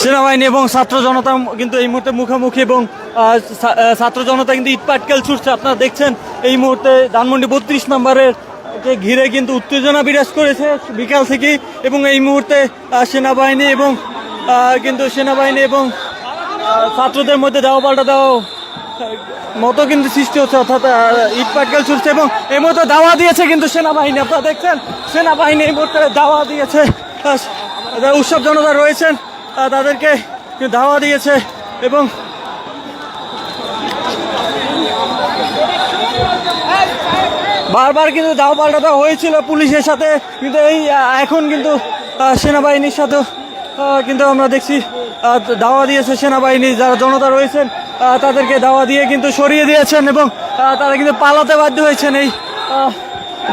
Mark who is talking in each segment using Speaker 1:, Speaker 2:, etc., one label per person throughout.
Speaker 1: সেনাবাহিনী এবং ছাত্র জনতা কিন্তু এই মুহূর্তে মুখোমুখি এবং ছাত্র জনতা কিন্তু ইট পাটকেল ছুটছে। আপনারা দেখছেন, এই মুহূর্তে ধানমন্ডি বত্রিশ নম্বরের কে ঘিরে কিন্তু উত্তেজনা বিরাজ করেছে বিকাল থেকে এবং এই মুহূর্তে সেনাবাহিনী এবং কিন্তু সেনাবাহিনী এবং ছাত্রদের মধ্যে দেওয়া পাল্টা দেওয়া মতো কিন্তু সৃষ্টি হচ্ছে, অর্থাৎ ইট পাটকেল ছুটছে এবং এই মুহূর্তে দাওয়া দিয়েছে কিন্তু সেনাবাহিনী। আপনারা দেখছেন, সেনাবাহিনী এই মুহূর্তে দাওয়া দিয়েছে। উৎসব জনতা রয়েছেন তাদেরকে দাওয়া দিয়েছে এবং বারবার কিন্তু দাও পাল্টা দেওয়া হয়েছিল পুলিশের সাথে, কিন্তু এই এখন কিন্তু সেনাবাহিনীর সাথে কিন্তু আমরা দেখছি দাওয়া দিয়েছে সেনাবাহিনী, যারা জনতা রয়েছেন তাদেরকে দাওয়া দিয়ে কিন্তু সরিয়ে দিয়েছেন এবং তারা কিন্তু পালাতে বাধ্য হয়েছেন এই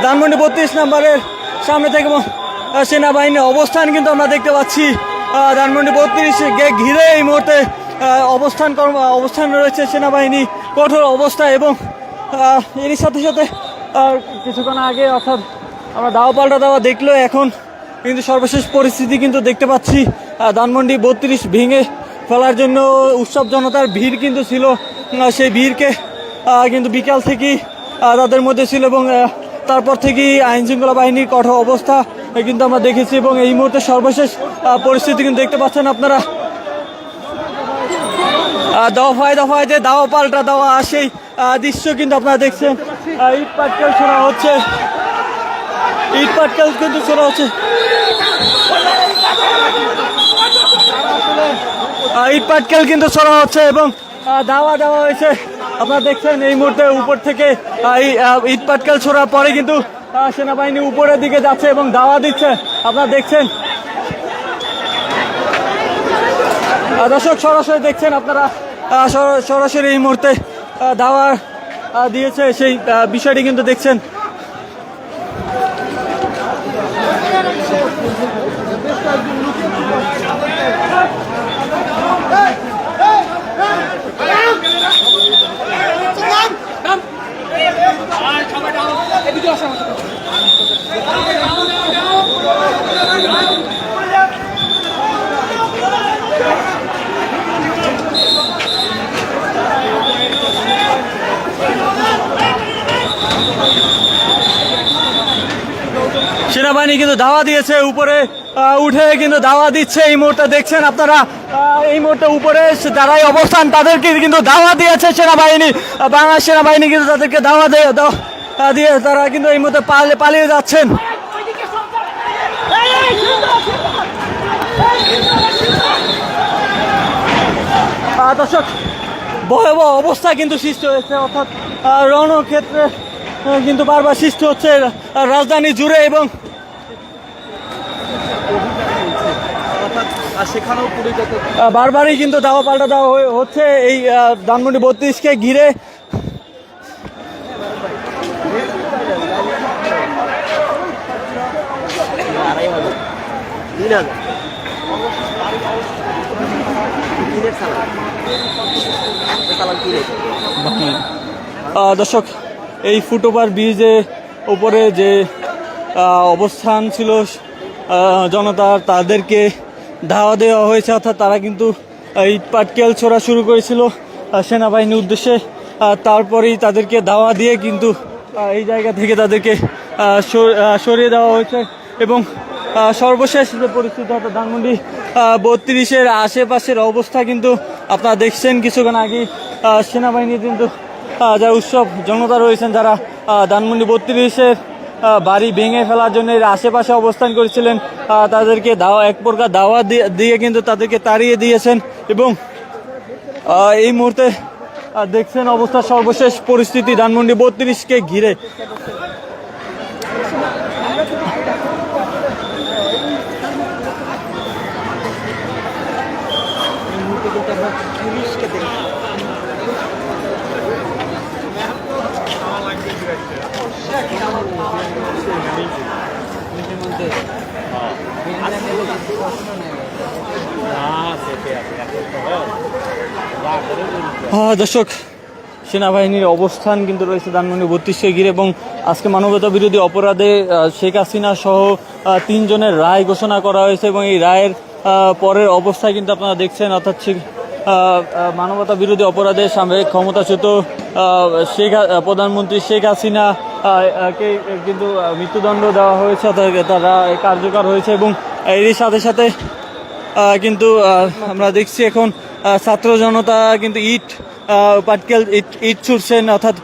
Speaker 1: ধানমন্ডি বত্রিশ নম্বরের সামনে থেকে সেনাবাহিনীর অবস্থান কিন্তু আমরা দেখতে পাচ্ছি। ধানমন্ডি বত্রিশ ঘিরে এই মুহূর্তে অবস্থান কর্ম, অবস্থান রয়েছে সেনাবাহিনী কঠোর অবস্থা এবং এরই সাথে সাথে কিছুক্ষণ আগে অর্থাৎ আমরা দাওয়া পাল্টা দেওয়া দেখলেও এখন কিন্তু সর্বশেষ পরিস্থিতি কিন্তু দেখতে পাচ্ছি। ধানমন্ডি বত্রিশ ভেঙে ফেলার জন্য উৎসব জনতার ভিড় কিন্তু ছিল সেই ভিড়কে কিন্তু বিকাল থেকেই তাদের মধ্যে ছিল এবং তারপর থেকেই আইন শৃঙ্খলা বাহিনীর কঠোর অবস্থা কিন্তু আমরা দেখেছি এবং এই মুহূর্তে সর্বশেষ পরিস্থিতি কিন্তু দেখতে পাচ্ছেন আপনারা। দফায় দফায় যে দাওয়া পাল্টা দেওয়া সেই দৃশ্য কিন্তু আপনারা দেখছেন। ইট পাটকেল শোনা হচ্ছে। ইট পাটকেল কিন্তু শোনা হচ্ছে। ইট পাটকেল কিন্তু ছড়া হচ্ছে এবং দাওয়া দেওয়া হয়েছে। আপনারা দেখছেন এই মুহূর্তে উপর থেকে ইট পাটকেল ছোড়ার পরে কিন্তু সেনাবাহিনী উপরের দিকে যাচ্ছে এবং দাওয়া দিচ্ছে। আপনারা দেখছেন? দর্শক, সরাসরি দেখছেন আপনারা সরাসরি এই মুহূর্তে দাওয়া দিয়েছে। সেই বিষয়টি কিন্তু দেখছেন। সেনাবাহিনী কিন্তু দাওয়া দিয়েছে উপরে উঠে কিন্তু দাওয়া দিচ্ছে এই মুহূর্তে। দেখছেন আপনারা এই মুহূর্তে উপরে যারাই অবস্থান তাদেরকে কিন্তু দাওয়া দিয়েছে সেনাবাহিনী। বাংলাদেশ সেনাবাহিনী কিন্তু তাদেরকে দাওয়া দিয়ে দাও- আহ, দিয়ে তারা কিন্তু এই মুহূর্তে পালিয়ে পালিয়ে যাচ্ছেন। দর্শক ভয়াবহ অবস্থা কিন্তু সৃষ্টি হয়েছে অর্থাৎ রণক্ষেত্রে কিন্তু বারবার সৃষ্টি হচ্ছে রাজধানী জুড়ে এবং বারবারই কিন্তু দাওয়া পাল্টা দেওয়া হচ্ছে এই ধানমন্ডি বত্রিশকে ঘিরে।
Speaker 2: তিন হাজার
Speaker 1: দর্শক, এই ফুটওভার ব্রিজে উপরে যে অবস্থান ছিল জনতার তাদেরকে ধাওয়া দেওয়া হয়েছে, অর্থাৎ তারা কিন্তু ইট পাটকেল ছোড়া শুরু করেছিল সেনাবাহিনীর উদ্দেশ্যে তারপরেই তাদেরকে ধাওয়া দিয়ে কিন্তু এই জায়গা থেকে তাদেরকে সরিয়ে দেওয়া হয়েছে এবং সর্বশেষ যে পরিস্থিতি, অর্থাৎ ধানমন্ডি বত্রিশের আশেপাশের অবস্থা কিন্তু আপনারা দেখছেন। কিছুক্ষণ আগে সেনাবাহিনী কিন্তু যারা উৎসব, জনতা রয়েছেন, যারা ধানমন্ডি বত্রিশের বাড়ি ভেঙে ফেলার জন্য এর আশেপাশে অবস্থান করেছিলেন তাদেরকে দাওয়া, এক প্রকার দাওয়া দিয়ে কিন্তু তাদেরকে তাড়িয়ে দিয়েছেন এবং এই মুহূর্তে দেখছেন অবস্থা সর্বশেষ পরিস্থিতি ধানমন্ডি বত্রিশকে ঘিরে। দর্শক, সেনাবাহিনীর অবস্থান কিন্তু রয়েছে ধানমন্ডি বত্রিশকে ঘিরে এবং আজকে মানবতা বিরোধী অপরাধে শেখ হাসিনা সহ তিনজনের রায় ঘোষণা করা হয়েছে এবং এই রায়ের পরের অবস্থায় কিন্তু আপনারা দেখছেন, অর্থাৎ মানবতা বিরোধী অপরাধে সাময়িক ক্ষমতাচ্যুত শেখ প্রধানমন্ত্রী শেখ হাসিনা কে কিন্তু মৃত্যুদণ্ড দেওয়া হয়েছে তারা কার্যকর হয়েছে এবং এরই সাথে সাথে কিন্তু আমরা দেখছি এখন ছাত্র জনতা কিন্তু ইট পাটকেল ইট ইট ছুটছেন অর্থাৎ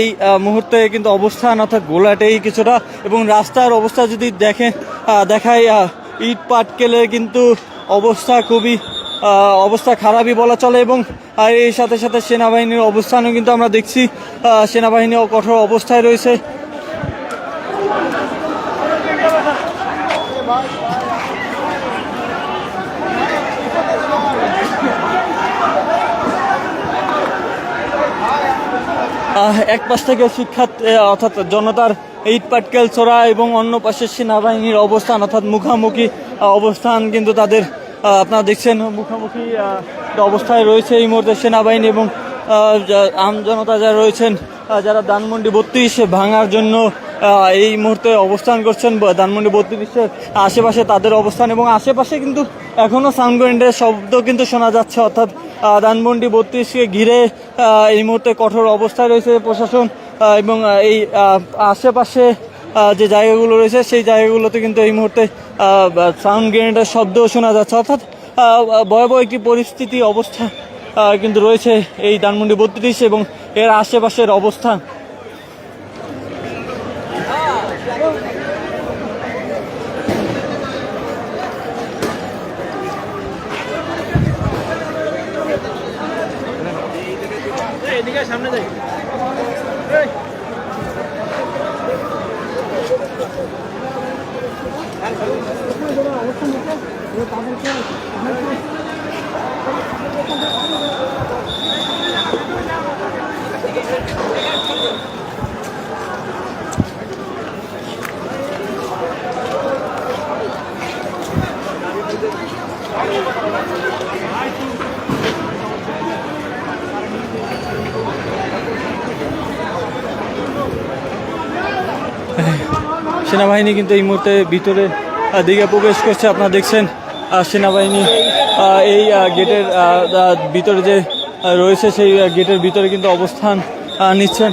Speaker 1: এই মুহূর্তে কিন্তু অবস্থান, অর্থাৎ গোলাটেই কিছুটা, এবং রাস্তার অবস্থা যদি দেখে দেখায় ইট পাটকেলের কিন্তু অবস্থা খুবই অবস্থা খারাপই বলা চলে, এবং এর সাথে সাথে সেনাবাহিনীর অবস্থানও কিন্তু আমরা দেখছি সেনাবাহিনীও কঠোর অবস্থায় রয়েছে। এক পাশ থেকে শিক্ষার্থ এ, অর্থাৎ জনতার ইট পাটকেল ছোড়া এবং অন্য পাশে সেনাবাহিনীর অবস্থান অর্থাৎ মুখামুখি অবস্থান কিন্তু তাদের আপনারা দেখছেন মুখামুখি অবস্থায় রয়েছে এই মুহূর্তে সেনাবাহিনী এবং আহ, যা- আম জনতা যারা রয়েছেন যারা ধানমন্ডি বত্রিশ ভাঙার জন্য এই মুহূর্তে অবস্থান করছেন ধানমন্ডি বত্রিশের আশেপাশে তাদের অবস্থান এবং আশেপাশে কিন্তু এখনও সাউন্ড শব্দ কিন্তু শোনা যাচ্ছে অর্থাৎ ধানমন্ডি বত্রিশকে ঘিরে এই মুহূর্তে কঠোর অবস্থায় রয়েছে প্রশাসন এবং এই আশেপাশে যে জায়গাগুলো রয়েছে, সেই জায়গাগুলোতে কিন্তু এই মুহূর্তে সাউন্ড গ্রেনেডের শব্দও শোনা যাচ্ছে। অর্থাৎ ভয়াবহ একটি পরিস্থিতি অবস্থা কিন্তু রয়েছে এই ধানমন্ডি বত্রিশ এবং এর আশেপাশের অবস্থান সেনাবাহিনী কিন্তু এই মুহূর্তে ভিতরে দিকে প্রবেশ করছে। আপনারা দেখছেন সেনাবাহিনী এই গেটের ভিতরে যে রয়েছে সেই গেটের ভিতরে কিন্তু অবস্থান নিচ্ছেন।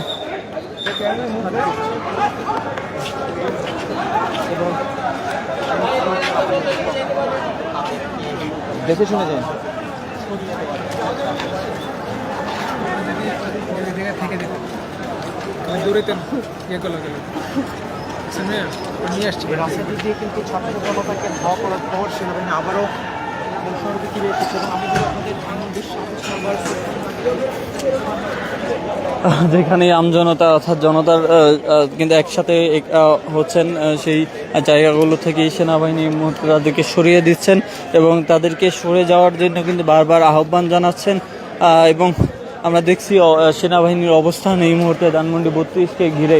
Speaker 2: দেখে শুনে যান।
Speaker 3: দৌড়াইতেন ইয়ে শুনে নিয়ে আসছি।
Speaker 2: দিয়ে কিন্তু ছাত্র জনতাকে ধাওয়া করার পর সেনাবাহিনী আবারও মূল ফিরে এসেছে এবং আমি যদি আপনাদের ধানমন্ডির সাথে
Speaker 1: যেখানে আমজনতা অর্থাৎ জনতার কিন্তু একসাথে হচ্ছেন সেই জায়গাগুলো থেকে সেনাবাহিনী এই মুহূর্তে তাদেরকে সরিয়ে দিচ্ছেন এবং তাদেরকে সরে যাওয়ার জন্য কিন্তু বারবার আহ্বান জানাচ্ছেন। এবং আমরা দেখছি সেনাবাহিনীর অবস্থান এই মুহূর্তে ধানমন্ডি বত্রিশকে ঘিরে।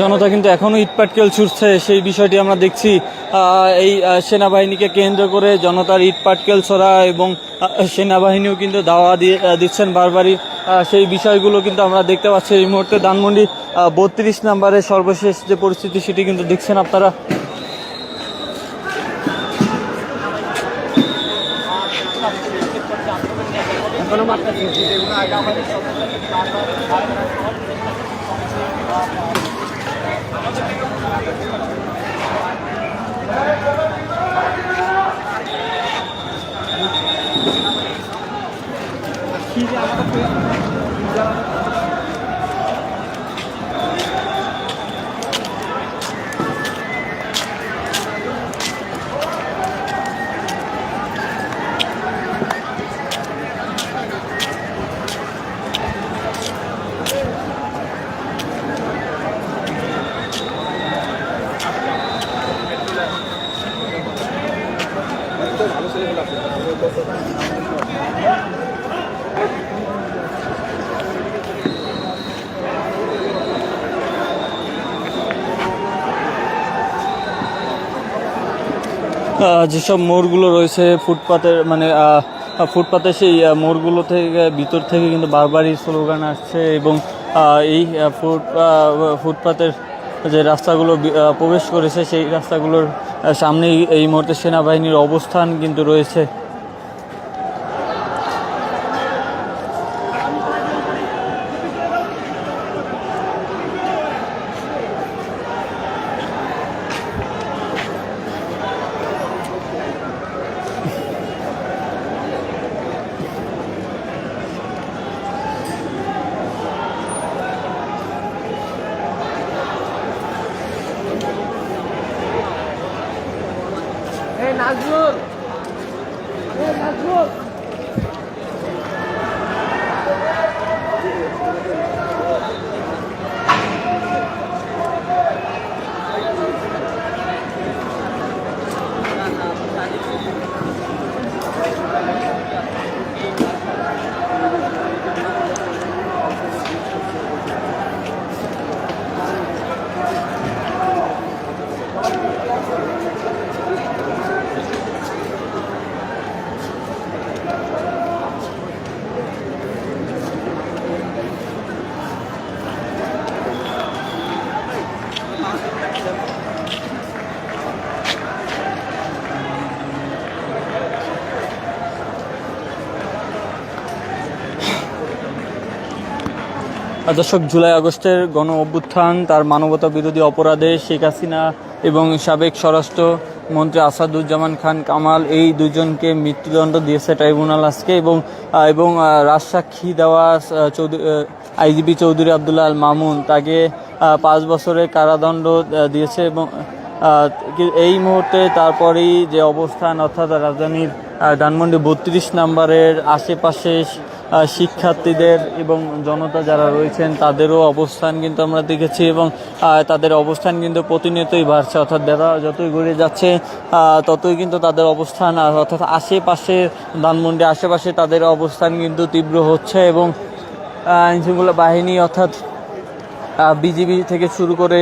Speaker 1: জনতা কিন্তু এখনও ইটপাটকেল ছুটছে, সেই বিষয়টি আমরা দেখছি। এই সেনাবাহিনীকে কেন্দ্র করে জনতার ইটপাটকেল ছড়া এবং সেনাবাহিনীও কিন্তু দাওয়া দিয়ে দিচ্ছেন বারবারই। সেই বিষয়গুলো কিন্তু আমরা দেখতে পাচ্ছি। এই মুহূর্তে ধানমন্ডি বত্রিশ নম্বরের সর্বশেষ যে পরিস্থিতি, সেটি কিন্তু দেখছেন আপনারা। Gracias. যেসব মোড়গুলো রয়েছে ফুটপাতের মানে ফুটপাতে সেই মোড়গুলো থেকে, ভিতর থেকে কিন্তু বারবারই স্লোগান আসছে এবং এই ফুট ফুটপাতের যে রাস্তাগুলো প্রবেশ করেছে, সেই রাস্তাগুলোর সামনেই এই মুহূর্তে সেনাবাহিনীর অবস্থান কিন্তু রয়েছে আর দর্শক, জুলাই আগস্টের গণ অভ্যুত্থান, তার মানবতা বিরোধী অপরাধে শেখ হাসিনা এবং সাবেক স্বরাষ্ট্র মন্ত্রী আসাদুজ্জামান খান কামাল এই দুজনকে মৃত্যুদণ্ড দিয়েছে ট্রাইব্যুনাল আজকে এবং এবং রাজসাক্ষী দেওয়া চৌধুরী আইজিপি চৌধুরী আবদুল্লাহ আল মামুন তাকে পাঁচ বছরের কারাদণ্ড দিয়েছে এবং এই মুহূর্তে তারপরেই যে অবস্থান, অর্থাৎ রাজধানীর ধানমন্ডি বত্রিশ নাম্বারের আশেপাশে শিক্ষার্থীদের এবং জনতা যারা রয়েছেন, তাদেরও অবস্থান কিন্তু আমরা দেখেছি এবং তাদের অবস্থান কিন্তু প্রতিনিয়তই বাড়ছে। অর্থাৎ যারা যতই ঘুরে যাচ্ছে ততই কিন্তু তাদের অবস্থান অর্থাৎ আশেপাশে ধানমন্ডি আশেপাশে তাদের অবস্থান কিন্তু তীব্র হচ্ছে এবং আইনশৃঙ্খলা বাহিনী অর্থাৎ বিজিবি থেকে শুরু করে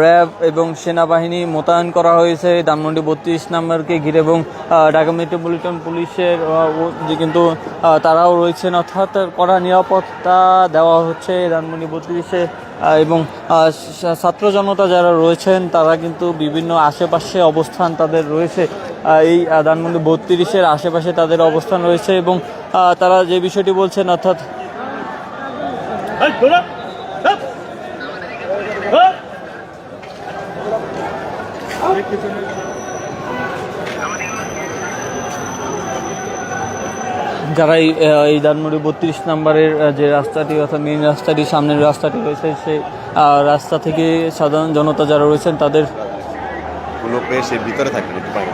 Speaker 1: র্যাব এবং সেনাবাহিনী মোতায়েন করা হয়েছে। ধানমন্ডি বত্রিশ নম্বরকে ঘিরে এবং ঢাকা মেট্রোপলিটন পুলিশের যে কিন্তু তারাও রয়েছেন। অর্থাৎ কড়া নিরাপত্তা দেওয়া হচ্ছে ধানমন্ডি বত্রিশে এবং ছাত্র জনতা যারা রয়েছেন, তারা কিন্তু বিভিন্ন আশেপাশে অবস্থান তাদের রয়েছে। এই ধানমন্ডি বত্রিশের আশেপাশে তাদের অবস্থান রয়েছে এবং তারা যে বিষয়টি বলছেন, অর্থাৎ যারা এই দানমুড়ি বত্রিশ নম্বরের যে রাস্তাটি, অর্থাৎ মেন রাস্তাটি, সামনের রাস্তাটি রয়েছে, সেই রাস্তা থেকে সাধারণ জনতা যারা রয়েছেন, তাদের
Speaker 4: লোক এসে ভিতরে থাকবে একটু বাইরে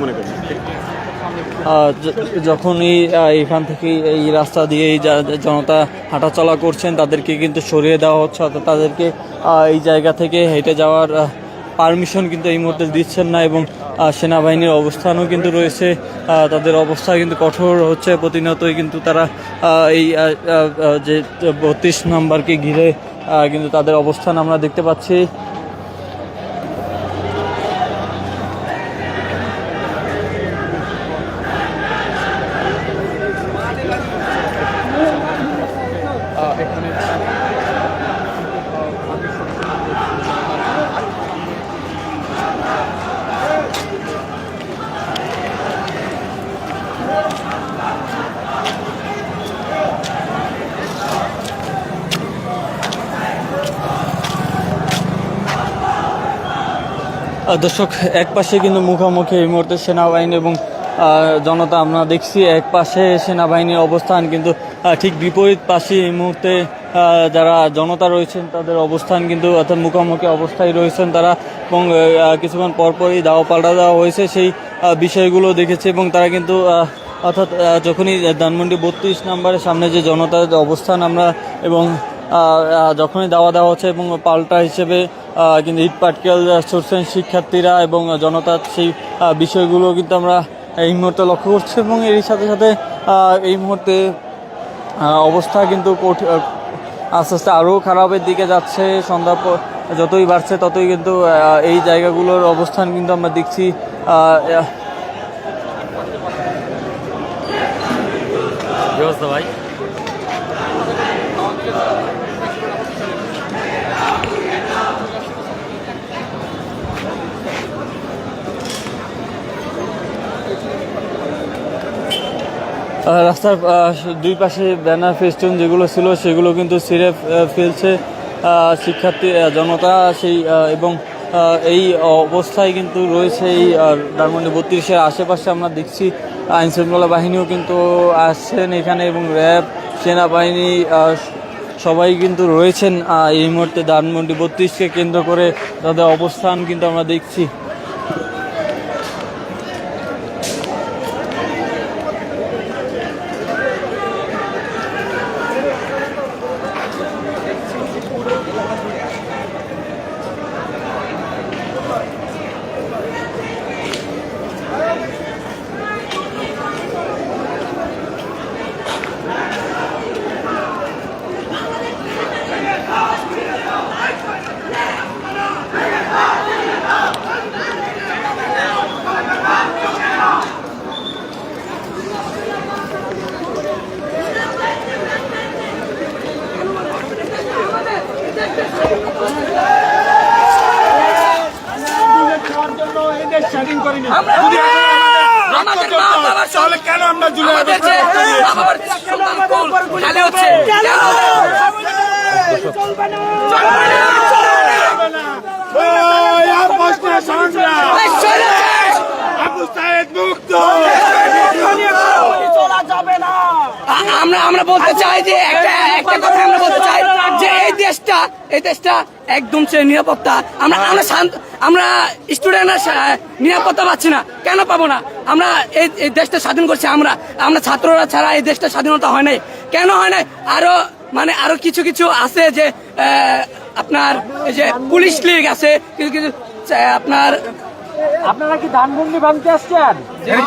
Speaker 4: মনে করি
Speaker 1: আহ, য- যখনই এখান থেকে এই রাস্তা দিয়ে জনতা হাঁটাচলা করছেন, তাদেরকে কিন্তু সরিয়ে দেওয়া হচ্ছে, অর্থাৎ তাদেরকে এই জায়গা থেকে হেঁটে যাওয়ার পারমিশন কিন্তু এই মুহূর্তে দিচ্ছেন না এবং সেনাবাহিনীর অবস্থানও কিন্তু রয়েছে তাদের অবস্থা কিন্তু কঠোর হচ্ছে, প্রতিনিয়তই কিন্তু তারা এই যে বত্রিশ নম্বরকে ঘিরে কিন্তু তাদের অবস্থান আমরা দেখতে পাচ্ছি। দর্শক, এক পাশে কিন্তু মুখোমুখি এই মুহূর্তে সেনাবাহিনী এবং জনতা আমরা দেখছি, এক পাশে সেনাবাহিনীর অবস্থান কিন্তু ঠিক বিপরীত পাশে এই মুহূর্তে যারা জনতা রয়েছেন, তাদের অবস্থান কিন্তু অর্থাৎ মুখোমুখি অবস্থায় রয়েছেন তারা এবং কিছুক্ষণ পরপরই দাও পাল্টা দেওয়া হয়েছে সেই বিষয়গুলো দেখেছে এবং তারা কিন্তু অর্থাৎ যখনই ধানমন্ডি বত্রিশ নম্বরের সামনে যে জনতার অবস্থান আমরা এবং যখনই দাওয়া দেওয়া হচ্ছে এবং পাল্টা হিসেবে কিন্তু ইট পাটকেল ছুটছেন শিক্ষার্থীরা এবং জনতার সেই বিষয়গুলো কিন্তু আমরা এই মুহূর্তে লক্ষ্য করছি এবং এর সাথে সাথে এই মুহূর্তে অবস্থা কিন্তু আস্তে আস্তে আরও খারাপের দিকে যাচ্ছে। সন্ধ্যা যতই বাড়ছে ততই কিন্তু এই জায়গাগুলোর অবস্থান কিন্তু আমরা দেখছি আহ, রাস্তার দুই পাশে ব্যানার ফেস্টুন যেগুলো ছিল, সেগুলো কিন্তু ছিঁড়ে ফেলছে শিক্ষার্থী জনতা সেই এবং এই অবস্থায় কিন্তু রয়েছে এই ধানমন্ডি বত্রিশের আশেপাশে আমরা দেখছি, আইন শৃঙ্খলা বাহিনীও কিন্তু আসছেন এখানে এবং র্যাব, সেনাবাহিনী সবাই কিন্তু রয়েছেন এই মুহূর্তে ধানমন্ডি বত্রিশকে কেন্দ্র করে তাদের অবস্থান কিন্তু আমরা দেখছি।
Speaker 5: তাহলে কেন আমরা জুলাই
Speaker 6: খালি হচ্ছে?
Speaker 5: ওই আর প্রশ্নের সংগ্রাম আবু সাহেদ মুক্ত
Speaker 6: আমরা আমরা বলতে চাই যে একটা একটা কথা আমরা বলতে চাই যে এই দেশটা এই দেশটা একদম সে নিরাপত্তা। আমরা আমরা শান্ত আমরা স্টুডেন্টরা নিরাপত্তা পাচ্ছি না। কেন পাবো না? আমরা এই এই দেশটা স্বাধীন করছি আমরা। আমরা ছাত্ররা ছাড়া এই দেশটা স্বাধীনতা হয় নাই। কেন হয় নাই? আরও মানে আরও কিছু কিছু আছে যে আহ, আপনার এই যে পুলিশ লীগ আছে কিছু কিছু আপনার
Speaker 2: আপনারা কি ধানমন্ডি ভাঙতে আসছেন?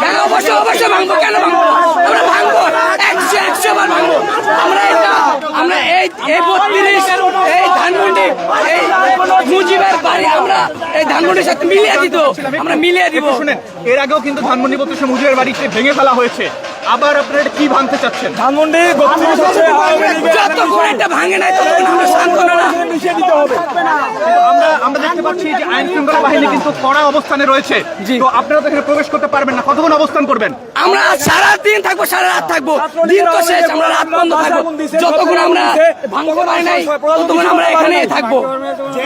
Speaker 6: কেন অবশ্যই অবশ্যই ভাঙবো। কেন ভাঙবো? আমরা ভাঙবো। আমরা এই এই বাড়ি আমরা এই সাথে মিলিয়ে দিত। আমরা মিলিয়ে দিব।
Speaker 2: শুনেন, এর আগেও কিন্তু ধানমন্ডি বত্রিশে মুজিবের বাড়িতে ভেঙে ফেলা হয়েছে। আবার আপনারা কি ভাঙতে চাচ্ছেন? ধানমন্ডি
Speaker 6: যতক্ষণ এটা ভাঙে নাই ততক্ষণ আমরা শান্ত না।
Speaker 2: আমরা আমরা দেখতে পাচ্ছি যে আইন শৃঙ্খলা বাহিনী কিন্তু কড়া অবস্থানে রয়েছে। তো আপনারা তো এখানে প্রবেশ করতে পারবেন না। কতক্ষণ অবস্থান করবেন?
Speaker 6: আমরা সারা দিন থাকব সারা রাত থাকব। দিন তো শেষ আমরা রাত বন্ধ থাকব। যতক্ষণ আমরা ভাঙতে পারি নাই ততক্ষণ আমরা এখানেই থাকব।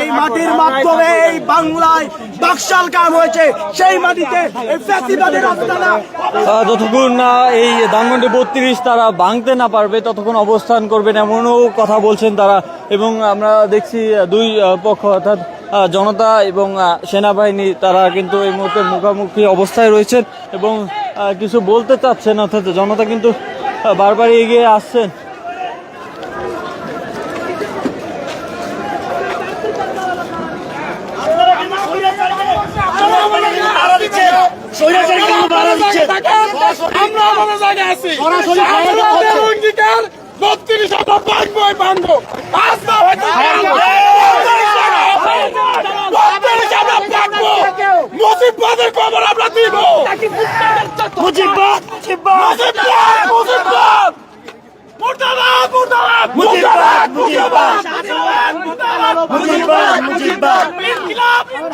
Speaker 7: এই মাটির মাধ্যমে এই বাংলায় বাকশাল কাম হয়েছে সেই মাটিতে
Speaker 1: যতক্ষণ না এই ধানমন্ডি বত্রিশ তারা ভাঙতে না পারবে, ততক্ষণ অবস্থান করবেন এমনও কথা বলছেন তারা। এবং আমরা দেখছি দুই পক্ষ অর্থাৎ জনতা এবং সেনাবাহিনী, তারা কিন্তু এই মুহূর্তে মুখোমুখি অবস্থায় রয়েছেন এবং কিছু বলতে চাচ্ছেন, অর্থাৎ জনতা কিন্তু বারবার এগিয়ে আসছেন।
Speaker 5: আমরা আমাদের জায়গায় আছি। অঙ্গীকার বত্রিশ আমরা ভাঙবই ভাঙবো আজ না হয়তো মুজিবাদের খবর আমরা দিব। মুজিবাদ মুজিবাদ মুজিবাদ মুর্দাবাদ মুর্দাবাদ। মুজিবাদ মুজিবাদ মুজিবাদ মুজিবাদ মুজিবাদ